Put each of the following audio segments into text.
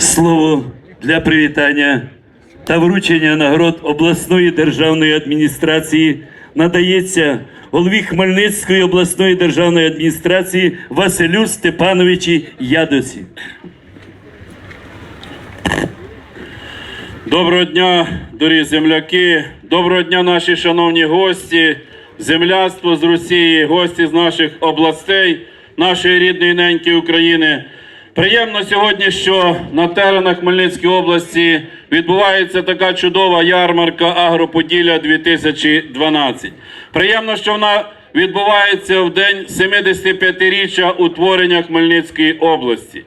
Слово для привітання та вручення нагород обласної державної адміністрації надається голові Хмельницької обласної державної адміністрації Василю Степановичі Ядосі. Доброго дня, дорогі земляки. Доброго дня, наші шановні гості, земляцтво з Росії, гості з наших областей, нашої рідної неньки України. Приємно сьогодні, що на теренах Хмельницької області відбувається така чудова ярмарка Агроподілля 2012. Приємно, що вона відбувається в день 75-річчя утворення Хмельницької області.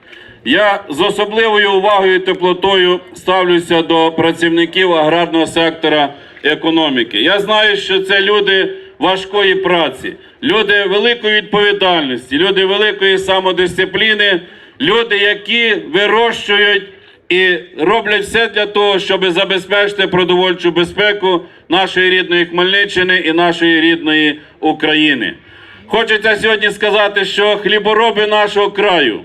Я з особливою увагою і теплотою ставлюся до працівників аграрного сектора економіки. Я знаю, що це люди важкої праці, люди великої відповідальності, люди великої самодисципліни, люди, які вирощують і роблять все для того, щоб забезпечити продовольчу безпеку нашої рідної Хмельниччини і нашої рідної України. Хочеться сьогодні сказати, що хлібороби нашого краю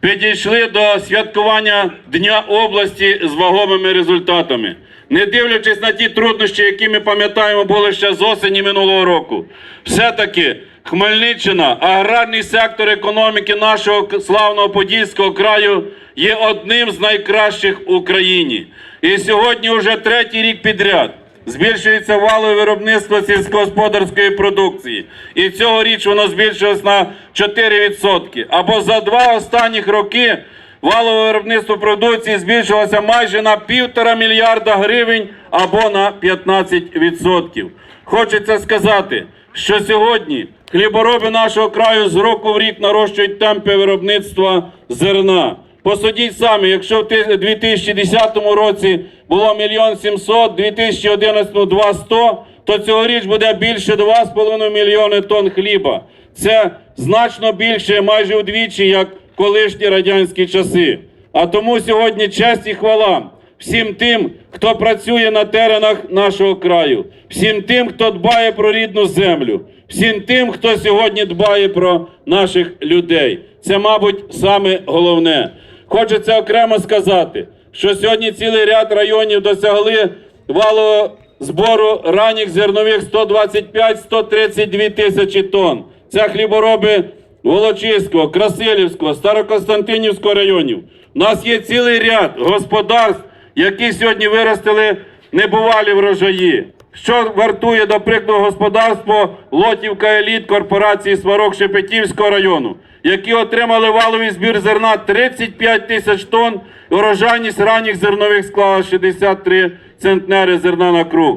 підійшли до святкування Дня області з вагомими результатами. Не дивлячись на ті труднощі, які ми пам'ятаємо, були ще з осені минулого року, все-таки Хмельниччина, аграрний сектор економіки нашого славного Подільського краю є одним з найкращих в Україні. І сьогодні вже третій рік підряд збільшується валове виробництво сільськогосподарської продукції. І цьогоріч воно збільшилось на 4%. Або за два останніх роки валове виробництво продукції збільшилося майже на півтора мільярда гривень або на 15%. Хочеться сказати, що сьогодні хлібороби нашого краю з року в рік нарощують темпи виробництва зерна. Посудіть самі, якщо в ти- 2010 році було мільйон сімсот, 2011 – 200, то цьогоріч буде більше 2,5 мільйони тонн хліба. Це значно більше, майже вдвічі, як колишні радянські часи. А тому сьогодні честь і хвала всім тим, хто працює на теренах нашого краю, всім тим, хто дбає про рідну землю, всім тим, хто сьогодні дбає про наших людей. Це, мабуть, саме головне. Хочеться окремо сказати, що сьогодні цілий ряд районів досягли валового збору ранніх зернових 125-132 тисячі тонн. Це хлібороби Волочиського, Красилівського, Старокостянтинівського районів. У нас є цілий ряд господарств, які сьогодні виростили небувалі врожаї. Що вартує, до господарство Лотівка Еліт корпорації Сварог Шепетівського району, які отримали валовий збір зерна 35 тисяч тонн, урожайність ранніх зернових склала 63 центнери зерна на круг.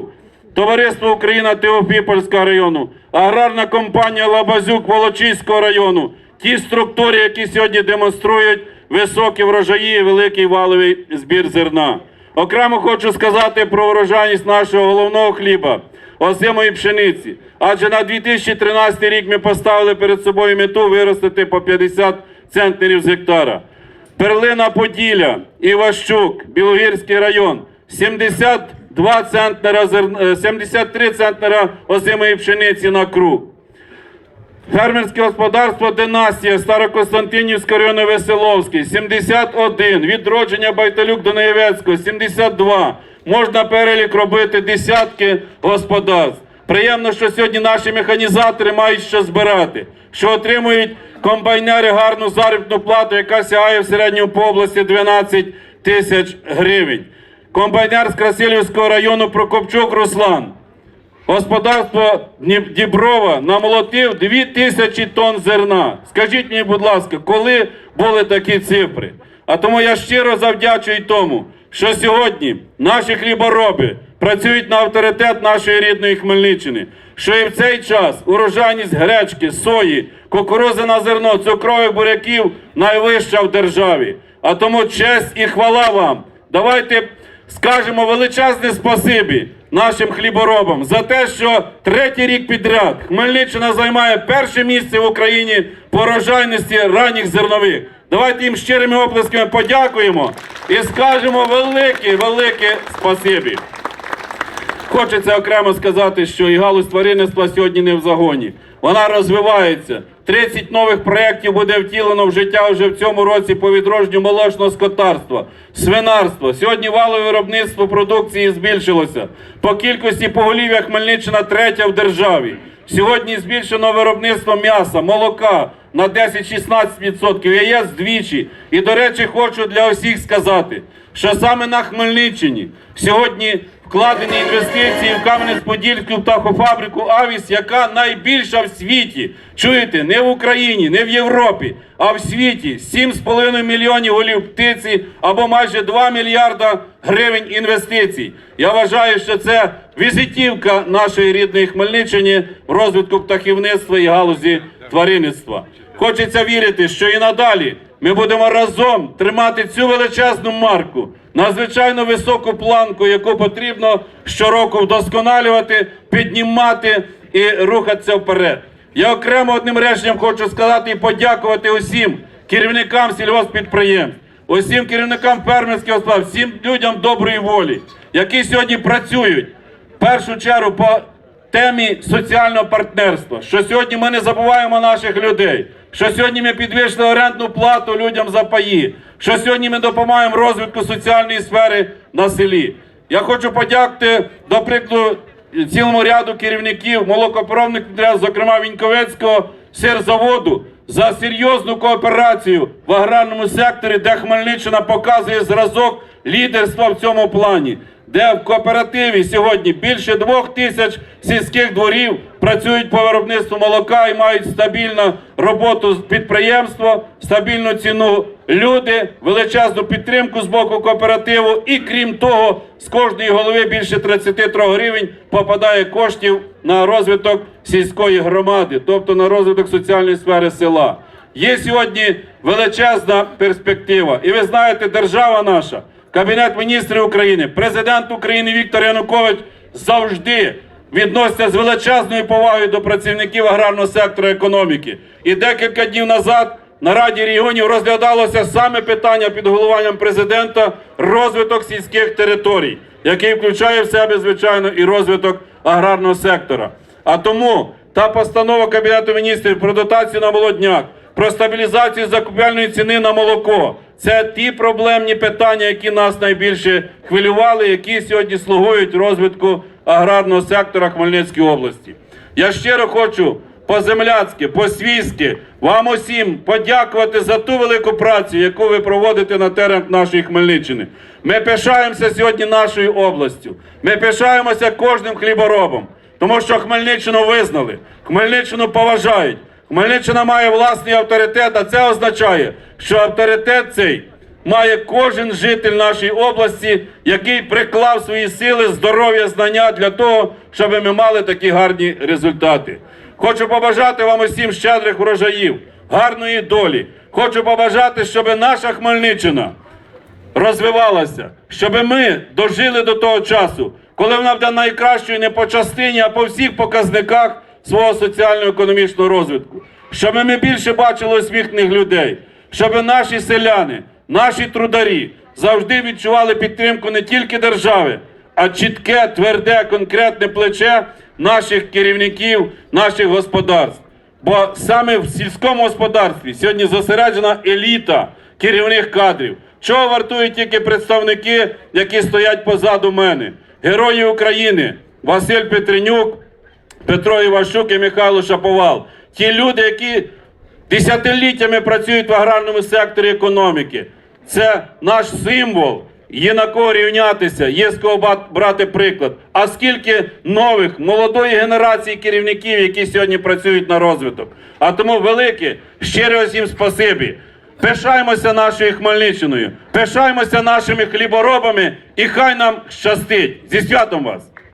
Товариство Україна Теофіпольського району, аграрна компанія Лабазюк Волочиського району, ті структури, які сьогодні демонструють високі врожаї і великий валовий збір зерна. Окремо хочу сказати про врожайність нашого головного хліба озимої пшениці. Адже на 2013 рік ми поставили перед собою мету виростити по 50 центнерів з гектара. Перлина Поділля, Іващук, Білогірський район 72 центнера е, 73 центнера озимої пшениці на круг. Фермерське господарство Династія Старокостянтинівського району Веселовський 71, відродження Байталюк до Неєвецького 72. Можна перелік робити десятки господарств. Приємно, що сьогодні наші механізатори мають що збирати, що отримують комбайнери гарну заробітну плату, яка сягає в середньому по області 12 тисяч гривень. Комбайнер з Красилівського району Прокопчук Руслан Господарство Діброва намолотив 2 тисячі тонн зерна. Скажіть мені, будь ласка, коли були такі цифри? А тому я щиро завдячую тому, що сьогодні наші хлібороби працюють на авторитет нашої рідної Хмельниччини, що і в цей час урожайність гречки, сої, кукурузи на зерно, цукрових буряків найвища в державі. А тому честь і хвала вам. Давайте скажемо величезне спасибі нашим хліборобам за те, що третій рік підряд Хмельниччина займає перше місце в Україні по рожайності ранніх зернових. Давайте їм щирими оплесками подякуємо і скажемо велике, велике спасибі. Хочеться окремо сказати, що і галузь тваринництва сьогодні не в загоні. Вона розвивається. 30 нових проєктів буде втілено в життя вже в цьому році по відродженню молочного скотарства, свинарства. Сьогодні валове виробництво продукції збільшилося. По кількості поголів'я Хмельниччина третя в державі. Сьогодні збільшено виробництво м'яса, молока на 10-16%, яєць двічі. І, до речі, хочу для усіх сказати, що саме на Хмельниччині сьогодні вкладені інвестиції в Кам'янець-Подільську птахофабрику Авіс, яка найбільша в світі. Чуєте, не в Україні, не в Європі, а в світі 7,5 мільйонів голів птиці або майже 2 мільярда гривень інвестицій. Я вважаю, що це візитівка нашої рідної Хмельниччини в розвитку птахівництва і галузі тваринництва. Хочеться вірити, що і надалі ми будемо разом тримати цю величезну марку, надзвичайно високу планку, яку потрібно щороку вдосконалювати, піднімати і рухатися вперед. Я окремо одним реченням хочу сказати і подякувати усім керівникам сільгоспідприємств, усім керівникам фермерських господарств, всім людям доброї волі, які сьогодні працюють в першу чергу по темі соціального партнерства, що сьогодні ми не забуваємо наших людей, що сьогодні ми підвищили орендну плату людям за паї, що сьогодні ми допомагаємо розвитку соціальної сфери на селі. Я хочу подякувати, до прикладу, цілому ряду керівників молокопровних зокрема Віньковецького сирзаводу, за серйозну кооперацію в аграрному секторі, де Хмельниччина показує зразок лідерства в цьому плані де в кооперативі сьогодні більше двох тисяч сільських дворів працюють по виробництву молока і мають стабільну роботу підприємства, стабільну ціну люди, величезну підтримку з боку кооперативу. І крім того, з кожної голови більше 33 гривень попадає коштів на розвиток сільської громади, тобто на розвиток соціальної сфери села. Є сьогодні величезна перспектива, і ви знаєте, держава наша. Кабінет міністрів України, президент України Віктор Янукович завжди відноситься з величезною повагою до працівників аграрного сектору економіки. І декілька днів назад на Раді регіонів розглядалося саме питання під головуванням президента розвиток сільських територій, який включає в себе, звичайно, і розвиток аграрного сектора. А тому та постанова Кабінету міністрів про дотацію на молодняк, про стабілізацію закупівельної ціни на молоко. Це ті проблемні питання, які нас найбільше хвилювали, які сьогодні слугують розвитку аграрного сектора Хмельницької області. Я щиро хочу по-земляцьки, по-свійськи вам усім подякувати за ту велику працю, яку ви проводите на теренах нашої Хмельниччини. Ми пишаємося сьогодні нашою областю. Ми пишаємося кожним хліборобом, тому що Хмельниччину визнали, Хмельниччину поважають. Хмельниччина має власний авторитет, а це означає, що авторитет цей має кожен житель нашої області, який приклав свої сили, здоров'я, знання для того, щоб ми мали такі гарні результати. Хочу побажати вам усім щедрих врожаїв, гарної долі. Хочу побажати, щоб наша Хмельниччина розвивалася, щоб ми дожили до того часу, коли вона буде найкращою не по частині, а по всіх показниках свого соціально-економічного розвитку. Щоб ми більше бачили усміхнених людей, щоб наші селяни, наші трударі завжди відчували підтримку не тільки держави, а чітке, тверде, конкретне плече наших керівників, наших господарств. Бо саме в сільському господарстві сьогодні зосереджена еліта керівних кадрів. Чого вартують тільки представники, які стоять позаду мене? Герої України Василь Петренюк, Петро Івашук і Михайло Шаповал. Ті люди, які десятиліттями працюють в аграрному секторі економіки. Це наш символ. Є на кого рівнятися, є з кого брати приклад. А скільки нових молодої генерації керівників, які сьогодні працюють на розвиток. А тому велике, щире всім спасибі. Пишаємося нашою Хмельниччиною, пишаємося нашими хліборобами, і хай нам щастить. Зі святом вас!